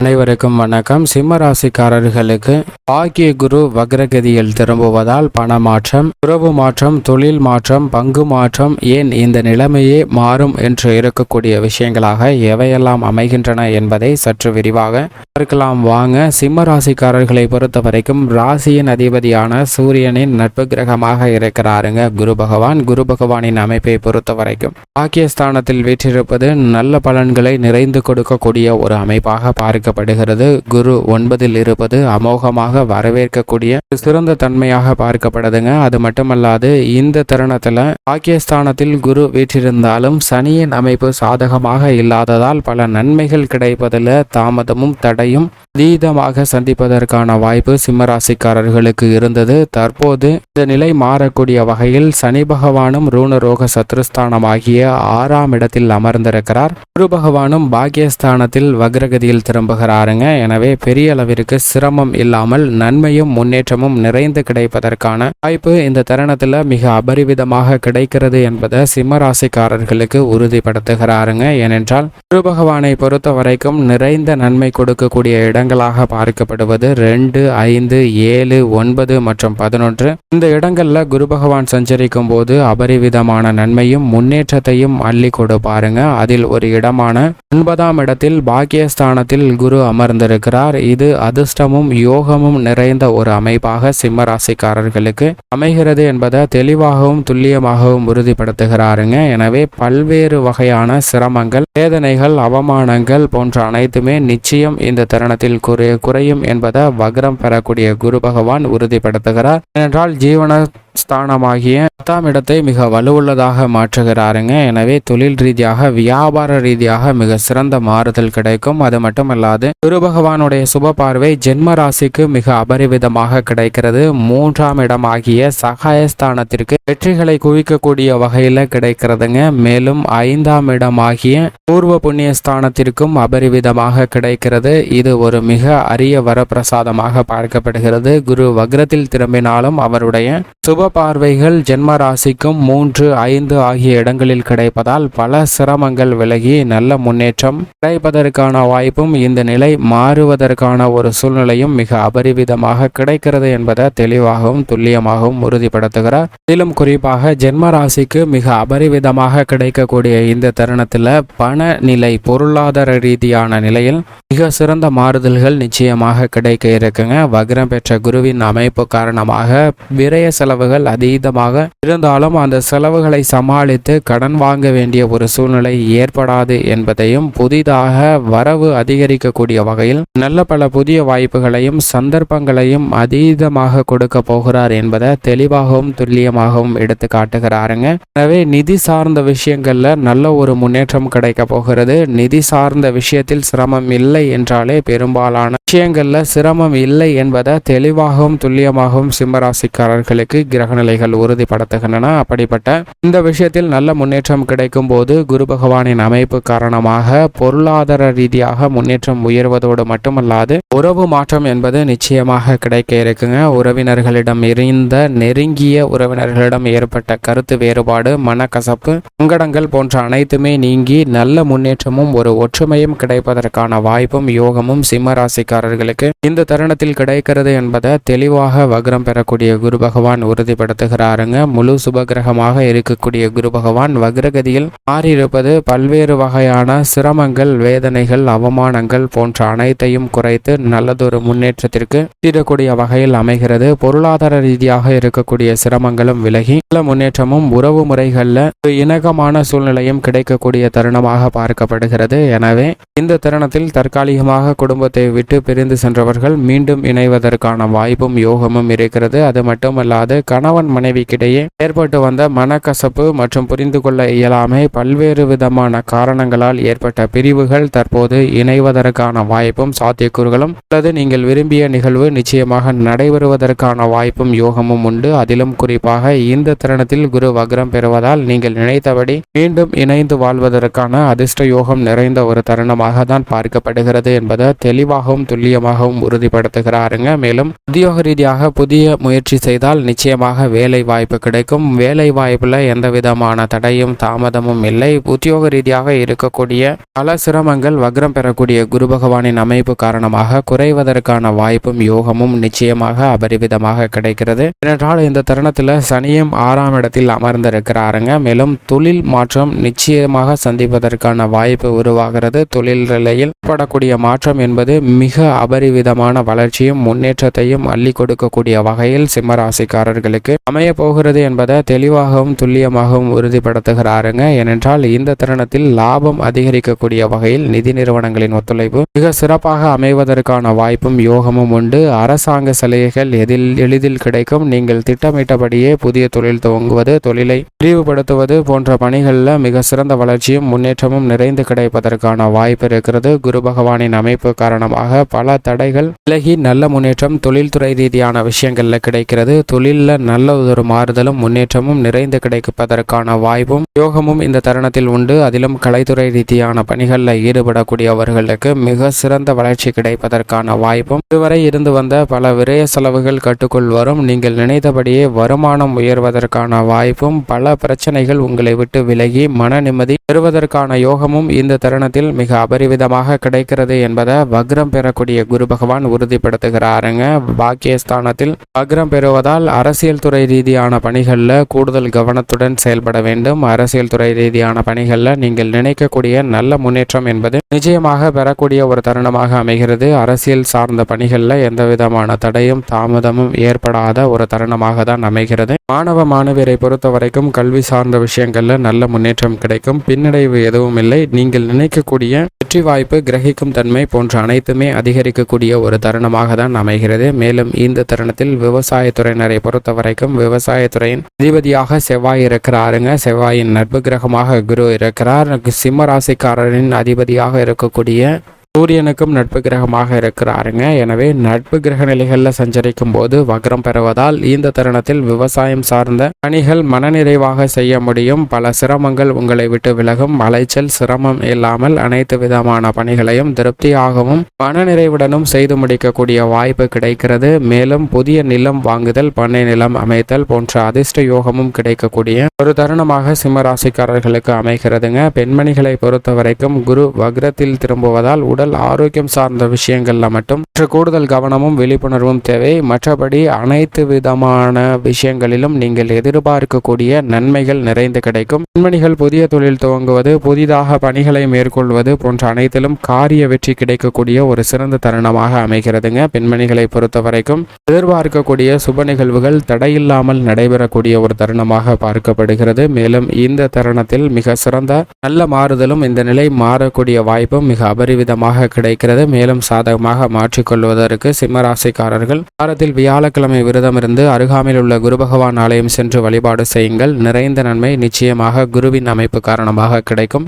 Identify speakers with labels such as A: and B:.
A: அனைவருக்கும் வணக்கம். சிம்ம ராசிக்காரர்களுக்கு பாக்கிய குரு வக்ரகதியில் திரும்புவதால் பண மாற்றம் உறவு மாற்றம் தொழில் மாற்றம் பங்கு மாற்றம் ஏன் இந்த நிலைமையே மாறும் என்று இருக்கக்கூடிய விஷயங்களாக எவையெல்லாம் அமைகின்றன என்பதை சற்று விரிவாக பார்க்கலாம். வாங்க சிம்ம ராசிக்காரர்களை பொறுத்த வரைக்கும் ராசியின் அதிபதியான சூரியனின் நட்பு கிரகமாக இருக்கிறாருங்க. குரு பகவான் குரு பகவானின் அமைப்பை பொறுத்த வரைக்கும் பாக்கியஸ்தானத்தில் வீற்றிருப்பது நல்ல பலன்களை நிறைந்து கொடுக்கக்கூடிய ஒரு அமைப்பாக பார்க்கப்படுகிறது. குரு ஒன்பதில் இருப்பது அமோகமாக வரவேற்கக்கூடிய சிறந்த தன்மையாக பார்க்கப்படுதுங்க. அது மட்டுமல்லாது இந்த தருணத்தில் பாகிஸ்தானத்தில் குரு வீற்றிருந்தாலும் சனியின் அமைப்பு சாதகமாக இல்லாததால் பல நன்மைகள் கிடைப்பதில் தாமதமும் தடையும் அதீதமாக சந்திப்பதற்கான வாய்ப்பு சிம்மராசிக்காரர்களுக்கு இருந்தது. தற்போது இந்த நிலை மாறக்கூடிய வகையில் சனி பகவானும் ரூணரோக சத்ருஸ்தானமாகிய ஆறாம் இடத்தில் அமர்ந்திருக்கிறார். குரு பகவானும் பாகியஸ்தானத்தில் வக்ரகதியில் திரும்புகிறாருங்க எனவே பெரிய அளவிற்கு சிரமம் இல்லாமல் நன்மையும் முன்னேற்றமும் நிறைந்து கிடைப்பதற்கான வாய்ப்பு இந்த தருணத்தில் மிக அபரிவிதமாக கிடைக்கிறது என்பதை சிம்ம ராசிக்காரர்களுக்கு உறுதிப்படுத்துகிறாருங்க. ஏனென்றால் குரு பகவானை பொறுத்த வரைக்கும் நிறைந்த நன்மை கொடுக்கக்கூடிய இடங்களாக பார்க்கப்படுவது ரெண்டு ஐந்து ஏழு ஒன்பது மற்றும் பதினொன்று. இந்த இடங்கள்ல குரு பகவான் சஞ்சரிக்கும் போது அபரிவிதமான நன்மையும் முன்னேற்றத்தையும் அள்ளி கொடுப்பாருங்க. அதில் ஒரு இடமான ஒன்பதாம் இடத்தில் பாக்கியஸ்தானத்தில் குரு அமர்ந்திருக்கிறார். இது அதிர்ஷ்டமும் யோகமும் நிறைந்த ஒரு அமைப்பாக சிம்ம ராசிக்காரர்களுக்கு அமைகிறது என்பதை தெளிவாகவும் துல்லியமாகவும் உறுதிப்படுத்துகிறாருங்க. எனவே பல்வேறு வகையான சிரமங்கள் வேதனைகள் அவமானங்கள் போன்ற அனைத்துமே நிச்சயம் இந்த தருணத்தில் குறைய குறையும் என்பதை வக்ரம் பெறக்கூடிய குரு பகவான் உறுதிப்படுத்துகிறார். ஏனென்றால் ஜீவன ஸ்தானமாகிய பத்தாம் இடத்தை மிக வலுவுள்ளதாக மாற்றுகிறாருங்க. எனவே தொழில் ரீதியாக வியாபார ரீதியாக மிக சிறந்த மாறுதல் கிடைக்கும். அது மட்டுமல்லாது குரு பகவானுடைய சுப பார்வை ஜென்ம ராசிக்கு மிக அபரிவிதமாக கிடைக்கிறது. மூன்றாம் இடமாகிய சகாயஸ்தானத்திற்கு வெற்றிகளை குவிக்கக்கூடிய வகையில் கிடைக்கிறதுங்க. மேலும் ஐந்தாம் இடமாகிய பூர்வ புண்ணிய ஸ்தானத்திற்கும் அபரிவிதமாக கிடைக்கிறது. இது ஒரு மிக அரிய வரப்பிரசாதமாக பார்க்கப்படுகிறது. குரு வக்ரத்தில் திரும்பினாலும் அவருடைய சுப பார்வைகள் ஜென்ம ராசிக்கும் மூன்று ஐந்து ஆகிய இடங்களில் கிடைப்பதால் பல சிரமங்கள் விலகி நல்ல முன்னேற்றம் கிடைப்பதற்கான வாய்ப்பும் இந்த நிலை மாறுவதற்கான ஒரு சூழ்நிலையும் மிக அபரிவிதமாக கிடைக்கிறது என்பதை தெளிவாகவும் துல்லியமாகவும் உறுதிப்படுத்துகிறார். குறிப்பாக ஜென்ம ராசிக்கு மிக அபரிவிதமாக கிடைக்கக்கூடிய இந்த தருணத்தில் பண நிலை பொருளாதார ரீதியான நிலையில் மிக சிறந்த மாறுதல்கள் நிச்சயமாக கிடைக்க இருக்குங்க. வக்ரம் பெற்ற குருவின் அமைப்பு காரணமாக விரய செலவுகள் அதீதமாக இருந்தாலும் அந்த செலவுகளை சமாளித்து கடன் வாங்க வேண்டிய ஒரு சூழ்நிலை ஏற்படாது என்பதையும் புதிதாக வரவு அதிகரிக்கக்கூடிய வகையில் நல்ல பல புதிய வாய்ப்புகளையும் சந்தர்ப்பங்களையும் அதீதமாக கொடுக்க போகிறார் என்பதை தெளிவாகவும் துல்லியமாகவும் எடுத்து காட்டுகிறாருங்க. எனவே நிதி சார்ந்த விஷயங்கள்ல நல்ல ஒரு முன்னேற்றம் கிடைக்க போகிறது. நிதி சார்ந்த விஷயத்தில் சிரமம் இல்லை என்றாலே பெரும்பாலான விஷயங்கள்ல சிரமம் இல்லை என்பதை தெளிவாகவும் துல்லியமாகவும் சிம்மராசிக்காரர்களுக்கு கிரகநிலைகள் உறுதிப்படுத்துகின்றன. அப்படிப்பட்ட இந்த விஷயத்தில் நல்ல முன்னேற்றம் கிடைக்கும் போது குரு பகவானின் அமைப்பு காரணமாக பொருளாதார ரீதியாக முன்னேற்றம் உயர்வதோடு மட்டுமல்லாது உறவு மாற்றம் என்பது நிச்சயமாக கிடைக்க இருக்குங்க. உறவினர்களிடம் இருந்த நெருங்கிய உறவினர்களிடம் ஏற்பட்ட கருத்து வேறுபாடு மனக்கசப்பு சங்கடங்கள் போன்ற அனைத்துமே நீங்கி நல்ல முன்னேற்றமும் ஒரு ஒற்றுமையும் கிடைப்பதற்கான வாய்ப்பும் யோகமும் சிம்ம ராசிக்காரர்களுக்கு இந்த தருணத்தில் கிடைக்கிறது என்பதை தெளிவாக வக்ரம் பெறக்கூடிய குரு பகவான் உறுதிப்படுத்துகிறாருங்க. முழு சுபகிரகமாக இருக்கக்கூடிய குரு பகவான் வக்ரகதியில் மாறியிருப்பது பல்வேறு வகையான சிரமங்கள் வேதனைகள் அவமானங்கள் போன்ற அனைத்தையும் குறைத்து நல்லதொரு முன்னேற்றத்திற்கு தீரக்கூடிய வகையில் அமைகிறது. பொருளாதார ரீதியாக இருக்கக்கூடிய சிரமங்களும் விலகி நல்ல முன்னேற்றமும் உறவு முறைகளில் ஒரு இணக்கமான சூழ்நிலையும் கிடைக்கக்கூடிய தருணமாக பார்க்கப்படுகிறது. எனவே இந்த தருணத்தில் தற்காலிகமாக குடும்பத்தை விட்டு பிரிந்து சென்றவர்கள் மீண்டும் இணைவதற்கான வாய்ப்பும் யோகமும் இருக்கிறது. அது மட்டுமல்லாது கணவன் மனைவிக்கிடையே ஏற்பட்டு வந்த மனக்கசப்பு மற்றும் புரிந்து கொள்ள இயலாமை பல்வேறு விதமான காரணங்களால் ஏற்பட்ட பிரிவுகள் தற்போது இணைவதற்கான வாய்ப்பும் சாத்தியக்கூறுகளும் அல்லது நீங்கள் விரும்பிய நிகழ்வு நிச்சயமாக நடைபெறுவதற்கான வாய்ப்பும் யோகமும் உண்டு. அதிலும் குறிப்பாக இந்த தருணத்தில் குரு வக்ரம் பெறுவதால் நீங்கள் நினைத்தபடி மீண்டும் இணைந்து வாழ்வதற்கான அதிர்ஷ்ட யோகம் நிறைந்த ஒரு தருணமாக தான் பார்க்கப்படுகிறது என்பதை தெளிவாகவும் துல்லியமாகவும் உறுதிப்படுத்துகிறாருங்க. மேலும் உத்தியோக ரீதியாக புதிய முயற்சி செய்தால் நிச்சயமாக வேலை வாய்ப்பு கிடைக்கும். வேலை வாய்ப்புல எந்த விதமான தடையும் தாமதமும் இல்லை. உத்தியோக ரீதியாக இருக்கக்கூடிய பல சிரமங்கள் வக்ரம் பெறக்கூடிய குரு பகவானின் அமைப்பு காரணமாக குறைவதற்கான வாய்ப்பும் யோகமும் நிச்சயமாக அபரிவிதமாக கிடைக்கிறது. ஏனென்றால் இந்த தருணத்தில் சனியும் ஆறாம் இடத்தில் அமர்ந்திருக்கிறாருங்க. மேலும் தொழில் மாற்றம் நிச்சயமாக சந்திப்பதற்கான வாய்ப்பு உருவாகிறது. தொழில் நிலையில் ஏற்படக்கூடிய மாற்றம் என்பது மிக அபரிவிதமான வளர்ச்சியும் முன்னேற்றத்தையும் அள்ளி கொடுக்கக்கூடிய வகையில் சிம்மராசிக்காரர்களுக்கு அமைய போகிறது என்பதை தெளிவாகவும் துல்லியமாகவும் உறுதிப்படுத்துகிறாருங்க. ஏனென்றால் இந்த தருணத்தில் லாபம் அதிகரிக்கக்கூடிய வகையில் நிதி நிறுவனங்களின் ஒத்துழைப்பு மிக சிறப்பாக அமைவதற்கான வாய்ப்பும் யோகமும் உண்டு. அரசாங்க சலுகைகள் எதில் எளிதில் கிடைக்கும். நீங்கள் திட்டமிட்டபடியே புதிய தொழில் துவங்குவது தொழிலை விரிவுபடுத்துவது போன்ற பணிகளில் மிக சிறந்த வளர்ச்சியும் முன்னேற்றமும் நிறைந்து கிடைப்பதற்கான வாய்ப்பு இருக்கிறது. குரு பகவானின் அமைப்பு காரணமாக பல தடைகள் விலகி நல்ல முன்னேற்றம் தொழில்துறை ரீதியான விஷயங்களில் கிடைக்கிறது. தொழிலில் நல்ல ஒரு மாறுதலும் முன்னேற்றமும் நிறைந்து கிடைப்பதற்கான வாய்ப்பும் யோகமும் இந்த தருணத்தில் உண்டு. அதிலும் கலைத்துறை ரீதியான பணிகளில் ஈடுபடக்கூடியவர்களுக்கு மிக சிறந்த வளர்ச்சி கிடைப்பதற்கான வாய்ப்பும். இதுவரை இருந்து வந்த பல விரய செலவுகள் கட்டுக்குள் வரும். நீங்கள் நினைத்தபடியே வருமானம் உயர்வதற்கான வாய்ப்பும் பல பிரச்சனைகள் உங்களை விட்டு விலகி மன நிம்மதி பெறுவதற்கான யோகமும் இந்த தருணத்தில் மிக அபரிவிதமாக கிடைக்கிறது என்பதை வக்ரம் பெறக்கூடிய குரு பகவான் உறுதிப்படுத்துகிறாருங்க. பாக்கியஸ்தானத்தில் வக்ரம் பெறுவதால் அரசியல் துறை ரீதியான பணிகளில் கூடுதல் கவனத்துடன் செயல்பட வேண்டும். அரசியல் துறை ரீதியான பணிகளில் நீங்கள் நினைக்கக்கூடிய நல்ல முன்னேற்றம் என்பது நிச்சயமாக பெறக்கூடிய ஒரு தருணமாக அமைகிறது. அரசியல் சார்ந்த பணிகளில் எந்த விதமான தடையும் தாமதமும் ஏற்படாத ஒரு தருணமாக தான் அமைகிறது. மாணவ மாணவியரை பொறுத்த வரைக்கும் கல்வி சார்ந்த விஷயங்களில் நல்ல முன்னேற்றம் கிடைக்கும். பின்னடைவு எதுவும் இல்லை. நீங்கள் நினைக்கக்கூடிய வெற்றி வாய்ப்பு கிரகிக்கும் தன்மை போன்ற அனைத்துமே அதிகரிக்கக்கூடிய ஒரு தருணமாக தான் அமைகிறது. மேலும் இந்த தருணத்தில் விவசாயத்துறையினரை பொறுத்த வரைக்கும் விவசாயத்துறையின் அதிபதியாக செவ்வாய் இருக்கிறாருங்க. செவ்வாயின் நட்பு கிரகமாக குரு இருக்கிறார். சிம்ம ராசிக்காரரின் அதிபதியாக இருக்கக்கூடிய சூரியனுக்கும் நட்பு கிரகமாக இருக்கிறாருங்க. எனவே நட்பு கிரக நிலைகளில் சஞ்சரிக்கும் போது வக்ரம் பெறுவதால் இந்த தருணத்தில் விவசாயம் சார்ந்த பணிகள் மனநிறைவாக செய்ய முடியும். பல சிரமங்கள் உங்களை விட்டு விலகும். அலைச்சல் சிரமம் இல்லாமல் அனைத்து விதமான பணிகளையும் திருப்தியாகவும் மனநிறைவுடனும் செய்து முடிக்கக்கூடிய வாய்ப்பு கிடைக்கிறது. மேலும் புதிய நிலம் வாங்குதல் பண்ணை நிலம் அமைத்தல் போன்ற அதிர்ஷ்ட யோகமும் கிடைக்கக்கூடிய ஒரு தருணமாக சிம்மராசிக்காரர்களுக்கு அமைகிறதுங்க. பெண்மணிகளை பொறுத்த வரைக்கும் குரு வக்ரத்தில் திரும்புவதால் உடல் உடல் ஆரோக்கியம் சார்ந்த விஷயங்களில் மட்டும் சற்று கூடுதல் கவனமும் விழிப்புணர்வும் தேவை. மற்றபடி அனைத்து விதமான விஷயங்களிலும் நீங்கள் எதிர்பார்க்கக்கூடிய நன்மைகள் நிறைந்து கிடைக்கும். பெண்மணிகள் புதிய தொழில் துவங்குவது புதிதாக பணிகளை மேற்கொள்வது போன்ற அனைத்திலும் காரிய வெற்றி கிடைக்கக்கூடிய ஒரு சிறந்த தருணமாக அமைகிறதுங்க பெண்மணிகளை பொறுத்த வரைக்கும் எதிர்பார்க்கக்கூடிய சுப நிகழ்வுகள் தடையில்லாமல் நடைபெறக்கூடிய ஒரு தருணமாக பார்க்கப்படுகிறது. மேலும் இந்த தருணத்தில் மிக சிறந்த நல்ல மாறுதலும் இந்த நிலை மாறக்கூடிய வாய்ப்பும் மிக அபரிவிதமாக கிடைக்கிறது. மேலும் சாதகமாக மாற்றிக்கொள்வதற்கு சிம்மராசிக்காரர்கள் வாரத்தில் வியாழக்கிழமை விரதமிருந்து அருகாமையில் உள்ள குரு பகவான் ஆலயம் சென்று வழிபாடு செய்யுங்கள். நிறைந்த நன்மை நிச்சயமாக குருவின் அமைப்பு காரணமாக கிடைக்கும்.